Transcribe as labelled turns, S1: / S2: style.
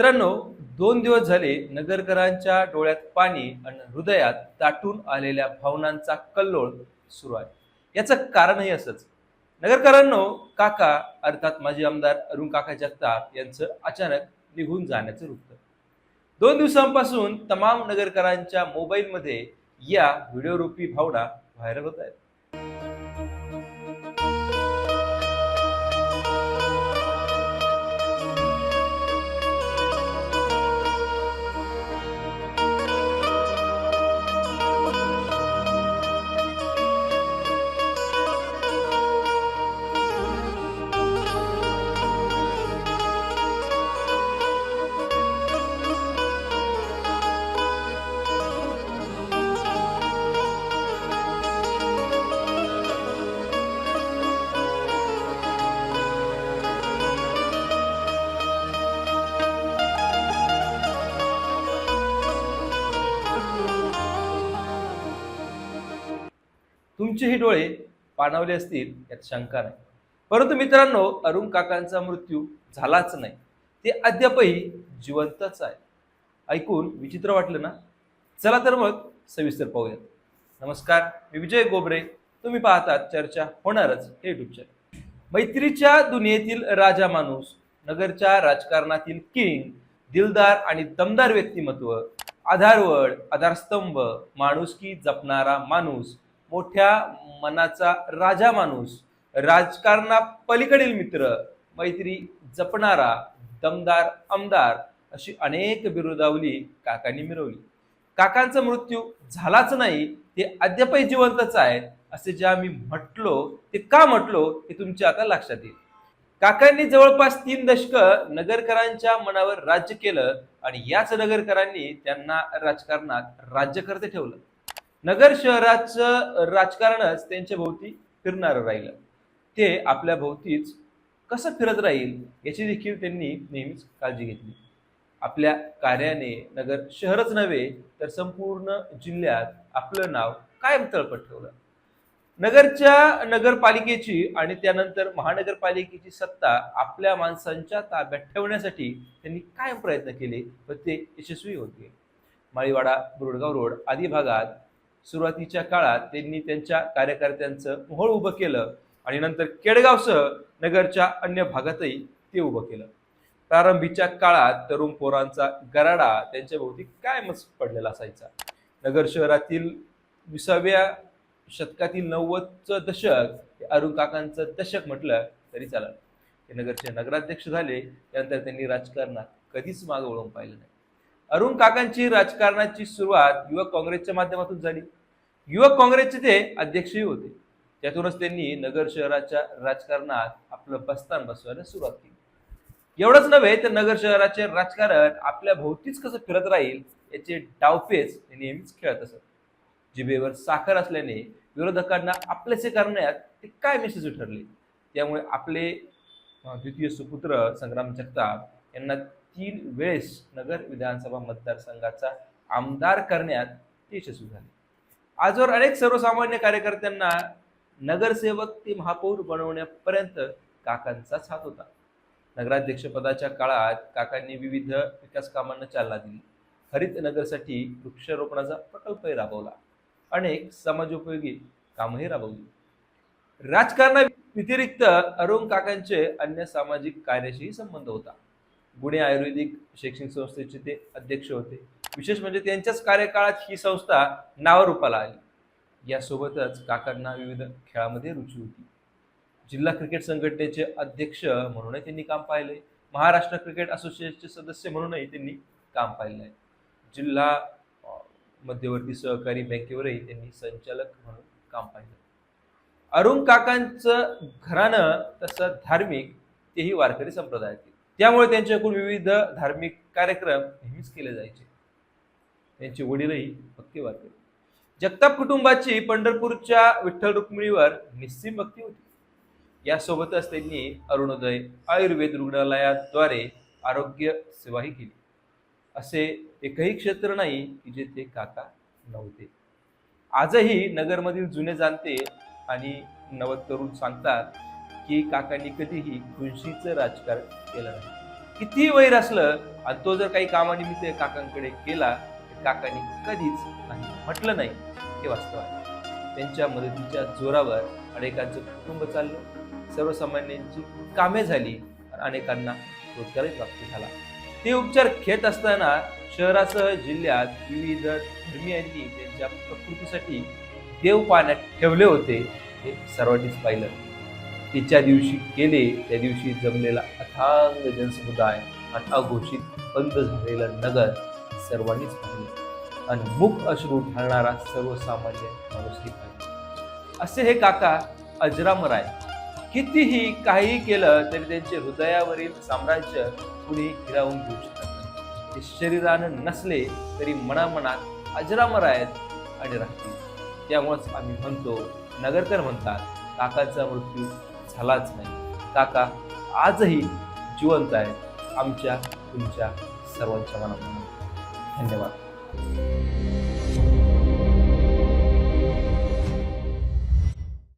S1: मित्रांनो दोन दिवस झाले नगरकरांच्या डोळ्यात पाणी आणि हृदयात दाटून आलेल्या भावनांचा कल्लोळ सुरू आहे. याचं कारणही असंच. नगरकरांनो काका अर्थात माजी आमदार अरुण काका जगताप यांचं अचानक निघून जाण्याचं वृत्त. दोन दिवसांपासून तमाम नगरकरांच्या मोबाईलमध्ये या व्हिडिओ रूपी भावना व्हायरल होत आहेत. तुमचेही डोळे पाणावले असतील यात शंका नाही. परंतु मित्रांनो अरुण काकांचा मृत्यू झालाच नाही. ते अद्यापही जिवंतच आहे ऐकून विचित्र वाटलं ना? चला तर मग सविस्तर पाहूयात. नमस्कार मी विजय गोबरे. तुम्ही पाहतात चर्चा होणारच हे युट्यूब चॅनल मैत्रीच्या दुनियेतील राजा माणूस नगरच्या राजकारणातील किंग दिलदार आणि दमदार व्यक्तिमत्व आधारवड आधारस्तंभ माणुसकी जपणारा माणूस मोठ्या मनाचा राजा माणूस राजकारणा पलीकडील मित्र मैत्री जपणारा दमदार आमदार अशी अनेक बिरुदावली काकांनी मिरवली. काकांचा मृत्यू झालाच नाही ते अद्यापही जिवंतच आहेत असे जे आम्ही म्हटलो ते का म्हटलो हे तुमच्या आता लक्षात येईल. काकांनी जवळपास तीन दशक नगरकरांच्या मनावर राज्य केलं आणि याच नगरकरांनी त्यांना राजकारणात राज्यकर्ते ठेवलं. नगर शहराचं राजकारणच त्यांच्या भोवती फिरणारं राहिलं. ते आपल्या भोवतीच कसं फिरत राहील याची देखील त्यांनी नेहमीच काळजी घेतली. आपल्या कार्याने नगर शहरच नव्हे तर संपूर्ण जिल्ह्यात आपलं नाव कायम तळपट ठेवलं. नगरच्या नगरपालिकेची आणि त्यानंतर महानगरपालिकेची सत्ता आपल्या माणसांच्या ताब्यात ठेवण्यासाठी त्यांनी कायम प्रयत्न केले व ते यशस्वी होते माळीवाडा बुरडगाव रोड आदी भागात सुरुवातीच्या काळात त्यांनी त्यांच्या कार्यकर्त्यांचं मोहळ उभं केलं आणि नंतर केडगावसह नगरच्या अन्य भागातही ते उभं केलं. प्रारंभीच्या काळात तरुण पोरांचा गराडा त्यांच्या भोवती कायमच पडलेला असायचा. नगर शहरातील विसाव्या शतकातील नव्वदचं दशक हे अरुण काकांचं दशक म्हटलं तरी चालेल. ते नगरचे नगराध्यक्ष झाले त्यानंतर त्यांनी राजकारणात कधीच मागं वळून पाहिलं नाही. अरुण काकांची राजकारणाची सुरुवात युवक काँग्रेसच्या माध्यमातून झाली. युवक काँग्रेसचे ते अध्यक्षही होते. त्यातूनच त्यांनी नगर शहराच्या राजकारणात आपलं बस्तान बसवायला सुरुवात केली. एवढंच नव्हे तर नगर शहराचे राजकारण आपल्या भोवतीच कसं फिरत राहील याचे डावपेच ते नेहमीच खेळत असत. जिभेवर साखर असल्याने विरोधकांना आपलेसे करण्यात ते काय मेसेज ठरले त्यामुळे आपले द्वितीय सुपुत्र संग्राम जगताप यांना तीन वेळेस नगर विधानसभा मतदारसंघाचा आमदार करण्यात यशस्वी झाले. आजवर अनेक सर्वसामान्य कार्यकर्त्यांना नगरसेवक ते महापौर बनवण्यापर्यंत काकांचाच हात होता. नगराध्यक्षपदाच्या काळात काकांनी विविध विकास कामांना चालना दिली. हरित नगरसाठी वृक्षारोपणाचा प्रकल्पही राबवला. अनेक समाजोपयोगी कामही राबवली. राजकारणा व्यतिरिक्त अरुण काकांचे अन्य सामाजिक कार्याशीही संबंध होता. पुणे आयुर्वेदिक शैक्षणिक संस्थेचे ते अध्यक्ष होते. विशेष म्हणजे त्यांच्याच कार्यकाळात ही संस्था नावारूपाला आली. यासोबतच काकांना विविध खेळामध्ये रुची होती. जिल्हा क्रिकेट संघटनेचे अध्यक्ष म्हणूनही त्यांनी काम पाहिले महाराष्ट्र क्रिकेट असोसिएशनचे सदस्य म्हणूनही त्यांनी काम पाहिलं आहे जिल्हा मध्यवर्ती सहकारी बँकेवरही त्यांनी संचालक म्हणून काम पाहिलं अरुण काकांचं घराणं तसं धार्मिक तेही वारकरी संप्रदायातील. त्यामुळे त्यांच्याकडून विविध धार्मिक कार्यक्रम नेहमीच केले जायचे. त्यांचे वडीलही भक्ती वारकरी जगताप कुटुंबाची पंढरपूरच्या विठ्ठल रुक्मिणीवर निस्सीम भक्ती होती. यासोबतच त्यांनी अरुणोदय आयुर्वेद रुग्णालयाद्वारे आरोग्य सेवाही केली. असे एकही क्षेत्र नाही की जेथे काका नव्हते. आजही नगरमधील जुने जाणते आणि नवतरुण सांगतात की काकांनी कधीही खुनशीचं राजकारण केलं नाही. कितीही वैर असलं आणि तो जर काही कामानिमित्त काकांकडे केला तर काकांनी कधीच नाही म्हटलं नाही हे वास्तव आहे. त्यांच्या मदतीच्या जोरावर अनेकांचं कुटुंब चाललं. सर्वसामान्यांची कामे झाली आणि अनेकांना रोजगारही प्राप्त झाला. ते उपचार घेत असताना शहरासह जिल्ह्यात विविध धर्मियांनी त्यांच्या प्रकृतीसाठी देव पाण्यात ठेवले होते हे सर्वांनीच पाहिलं. तिच्या दिवशी गेले त्या दिवशी जमलेला अथांग जनसमुदाय आणि अघोषित बंद झालेलं नगर सर्वांनीच पाहिले. आणि मुख अश्रू ठरणारा सर्वसामान्य माणूसही पाहिले. असे हे काका अजरामर आहे कितीही काही केलं तरी त्यांचे हृदयावरील साम्राज्य कुणी हिरावून घेऊ शकत नाही. ते शरीरानं नसले तरी मनामनात अजरामर आहेत आणि राहतील. त्यामुळेच आम्ही म्हणतो नगरकर म्हणतात काकाचा मृत्यू झालाच नाही. काका आजही जिवंत आहेत आमच्या तुमच्या सर्वांच्या मनामध्ये. धन्यवाद.